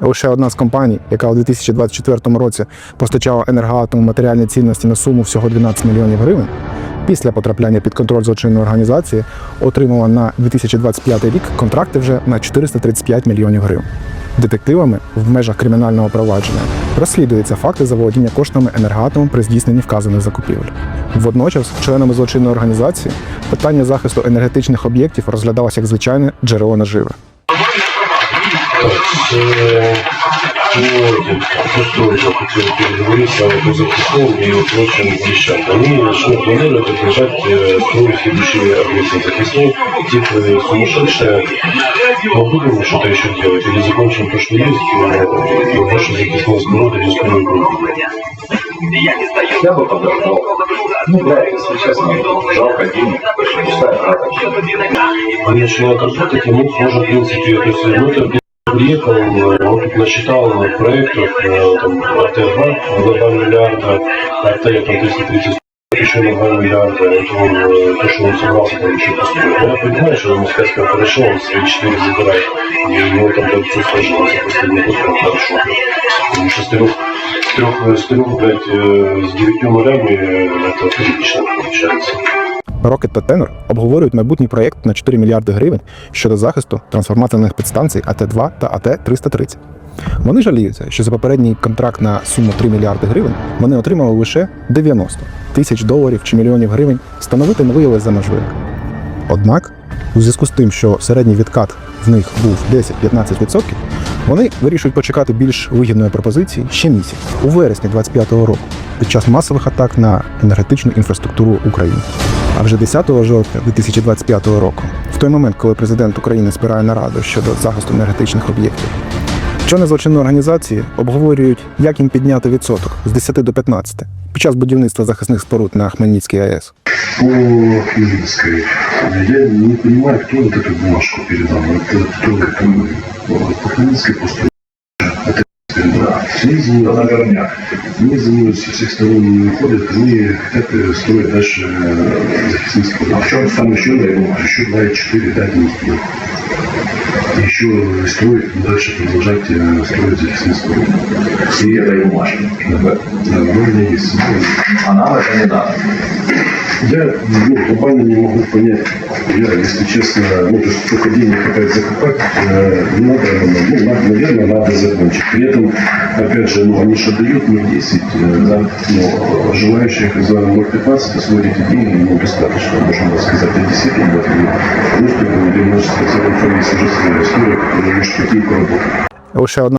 лише одна з компаній, яка у 2024 році постачала енергоатому матеріальні цінності на суму всього 12 мільйонів гривень, після потрапляння під контроль злочинної організації отримала на 2025 рік контракти вже на 435 мільйонів гривень. Детективами в межах кримінального провадження розслідуються факти заволодіння коштами енергоатомом при здійсненні вказаних закупівель. Водночас, членами злочинної організації питання захисту енергетичних об'єктів розглядалося як звичайне джерело наживи Пустой, я хотел переговорить с вами по записным и прочим вещам. Они начнут планировать отражать э, строить следующие объекты записной. Типа э, сумасшедшие. Мы будем что-то еще делать или закончим то, что есть, э, и больше записной сброд или строить группу. Я бы подождал. Ну да, если честно, жалко денег, пустая трата. Они начинают работать, и мы тоже, в принципе, то есть, ну, это приехал, э, он тут насчитал проектов, э, там, АТ-2 на 2 миллиарда, АТ, там, 330 еще на 2 миллиарда, это он, э, то, что он собрался там еще построить. Но я понимаю, что ему сказать, как хорошо, он свои 4 забирает, и ему там так все сложилось, за последний год прям хорошо. Потому что с трех, с трех, с трех, блядь, э, с девятью нулями э, это прилично получается. Рокет та Тенор обговорюють майбутній проєкт на 4 мільярди гривень щодо захисту трансформаторних підстанцій АТ-2 та АТ-330. Вони жаліються, що за попередній контракт на суму 3 мільярди гривень вони отримали лише 90 тисяч доларів чи мільйонів гривень встановити не виявилось за можливе. Однак, у зв'язку з тим, що середній відкат в них був 10-15%, вони вирішують почекати більш вигідної пропозиції ще місяць у вересні 2025 року під час масових атак на енергетичну інфраструктуру України А вже 10 жовтня 2025 року, в той момент, коли президент України збирає нараду щодо захисту енергетичних об'єктів, члени злочинної організації обговорюють, як їм підняти відсоток з 10 до 15 під час будівництва захисних споруд на Хмельницькій АЕС. По Хмельницкой. Я не понимаю, кто вот эту бумажку передал. Это кто это? Вот, По Хмельницкой пустой. Это да. Они за нее, наверное, они за нее со всех сторон не выходят, они хотят э, строить дальше э, захисные споры. А в чем там еще, наверное, еще 2,4 дать не успел. Еще строить, дальше продолжать э, строить захисные споры. И этой бумажки. Да, да, у меня есть. А нам это не надо. Я ну, глобально не могу понять, я, если честно, ну, то есть сколько денег опять закопать, э, надо, ну, надо, наверное, надо закончить. При этом, опять же, ну, они же дают не 10, э, да, но желающих за 0,15 освоить деньги, ну, достаточно, можно сказать, действительно, вот, и, ну, что 90% есть уже своя история, и поработать. Лише одна